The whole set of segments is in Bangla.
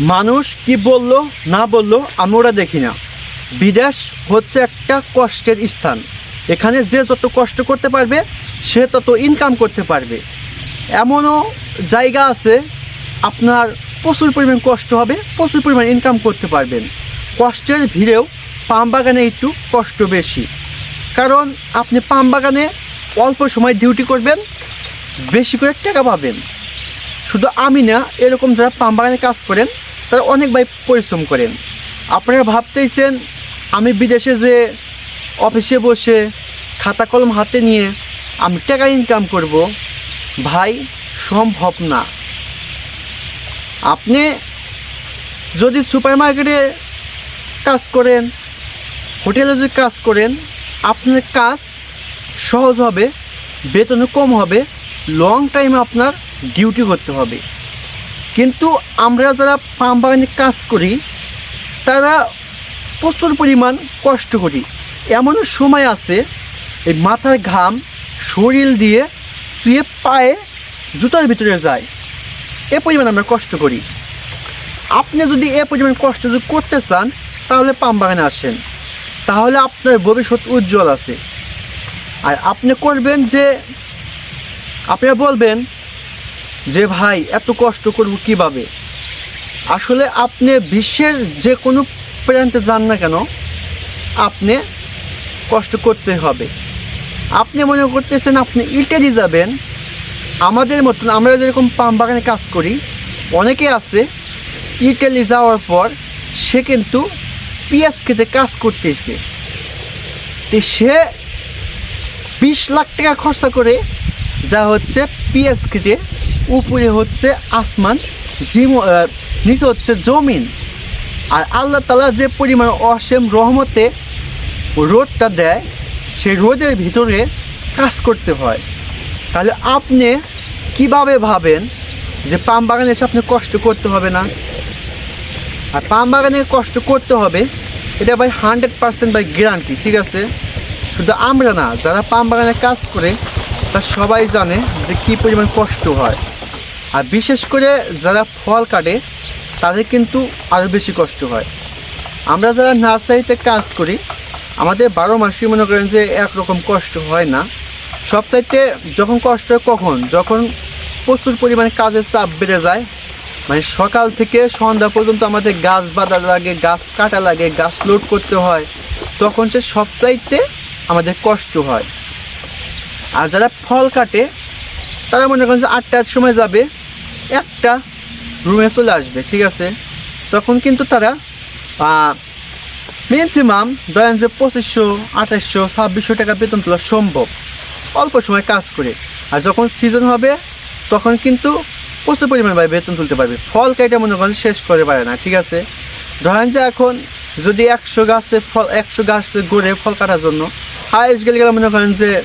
মানুষ কি বলল, না বলল, আমি ওরা দেখি না। বিদেশ হচ্ছে একটা কষ্টের স্থান। এখানে যে যত কষ্ট করতে পারবে, সে তত ইনকাম করতে পারবে। এমনও জায়গা আছে, আপনার প্রচুর পরিমাণ কষ্ট হবে, প্রচুর পরিমাণ ইনকাম করতে পারবেন। কষ্টের ভিড়েও পাম বাগানে একটু কষ্ট বেশি। কারণ আপনি পাম বাগানে অল্প সময় ডিউটি করবেন, বেশি করে টাকা পাবেন। শুধু আমি না, এরকম যারা পাম বাগানে কাজ করেন তারা অনেক ভাই পরিশ্রম করেন আপনারা ভাবতেইছেন আমি বিদেশে যে অফিসে বসে খাতা কলম হাতে নিয়ে আমি টাকা ইনকাম করব, ভাই, সম্ভব না। আপনি যদি সুপার মার্কেটে কাজ করেন, হোটেলে যদি কাজ করেন, আপনার কাজ সহজ হবে, বেতনও কম হবে লং টাইম আপনার ডিউটি করতে হবে। কিন্তু আমরা যারা পাম বাগানে কাজ করি, তারা প্রচুর পরিমাণ কষ্ট করি। এমন সময় আছে, এই মাথার ঘাম শরীর দিয়ে শুয়ে পায়ে জুতার ভিতরে যায়। এ পরিমাণ আমরা কষ্ট করি। আপনি যদি এ পরিমাণ কষ্ট যদি করতে চান, তাহলে পাম বাগানে আসেন। তাহলে আপনার ভবিষ্যৎ উজ্জ্বল আছে। আর আপনি করবেন যে, আপনারা বলবেন যে ভাই, এত কষ্ট করব কীভাবে? আসলে আপনি বিশ্বের যে কোনো প্রান্তে যান না কেন, আপনি কষ্ট করতে হবে। আপনি মনে করতেছেন আপনি ইটালি যাবেন, আমাদের মতন আমরা যেরকম পাম বাগানে কাজ করি, অনেকে আছে ইটালি যাওয়ার পর সে কিন্তু পিঁয়াজ খেতে কাজ করতেছে। তো সে বিশ লাখ টাকা খরচা করে যা হচ্ছে পিএস কেটে উপরে হচ্ছে আসমান নিচে হচ্ছে জমিন। আর আল্লাহ তালা যে পরিমাণ অসীম রহমতে রোদটা দেয়, সেই রোদের ভিতরে কাজ করতে হয়। তাহলে আপনি কীভাবে ভাবেন যে পাম বাগানে এসে আপনি কষ্ট করতে হবে না? আর পাম বাগানে কষ্ট করতে হবে, এটা ভাই হান্ড্রেড পার্সেন্ট বাই গ্যারান্টি, ঠিক আছে? শুধু আমরা না, যারা পাম বাগানে কাজ করে তা সবাই জানে যে কী পরিমাণ কষ্ট হয়। আর বিশেষ করে যারা ফল কাটে, তাদের কিন্তু আরও বেশি কষ্ট হয়। আমরা যারা নার্সারিতে কাজ করি, আমাদের বারো মাসই মনে করেন যে একরকম কষ্ট হয় না। সবচাইতে যখন কষ্ট হয় কখন? যখন প্রচুর পরিমাণে কাজের চাপ বেড়ে যায়। মানে সকাল থেকে সন্ধ্যা পর্যন্ত আমাদের গাছ বাঁধা লাগে, গাছ কাটা লাগে, গাছ লোড করতে হয়, তখন সে সবচাইতে আমাদের কষ্ট হয়। আর যারা ফল কাটে, তারা মনে করেন যে আটটার সময় যাবে একটা রুমে চলে আসবে, ঠিক আছে? তখন কিন্তু তারা ম্যাক্সিমাম ধরেন যে পঁচিশশো, আঠাশশো, ছাব্বিশশো টাকা বেতন তোলা সম্ভব। অল্প সময় কাজ করে। আর যখন সিজন হবে, তখন কিন্তু প্রচুর পরিমাণে ভাই বেতন তুলতে পারবে। ফল কেটে মনে করেন শেষ করে পারে না, ঠিক আছে? ধরেন যে এখন যদি একশো গাছে ফল, একশো গাছে গড়ে ফল কাটার জন্য হাইস্ট গেলে গেলে মনে করেন যে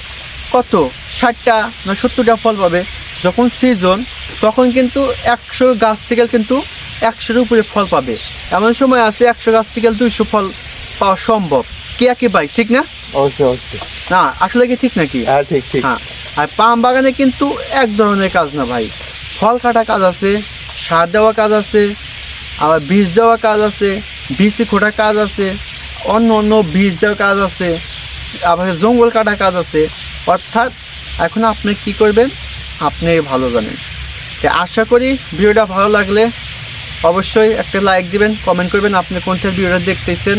কত? ষাটটা না সত্তরটা ফল পাবে। যখন সিজন তখন কিন্তু একশো গাছ থেকে কিন্তু একশোর উপরে ফল পাবে। এমন সময় আছে একশো গাছ থেকে দুইশো ফল পাওয়া সম্ভব। কে কি ভাই ঠিক না? অবশ্যই অবশ্যই। না আসলে কি ঠিক নাকি? হ্যাঁ ঠিক ঠিক। হ্যাঁ আর পাম বাগানে কিন্তু এক ধরনের কাজ না ভাই। ফল কাটা কাজ আছে সার দেওয়া কাজ আছে আবার বীজ দেওয়া কাজ আছে বীজ খোটা কাজ আছে অন্য অন্য বীজ দেওয়া কাজ আছে আবার জঙ্গল কাটা কাজ আছে। অর্থাৎ এখন আপনি কি করবেন? আপনি ভালো জানেন। তো আশা করি ভিডিওটা ভালো লাগলে অবশ্যই একটা লাইক দিবেন কমেন্ট করবেন আপনি কোনটা ভিডিওটা দেখতেছেন।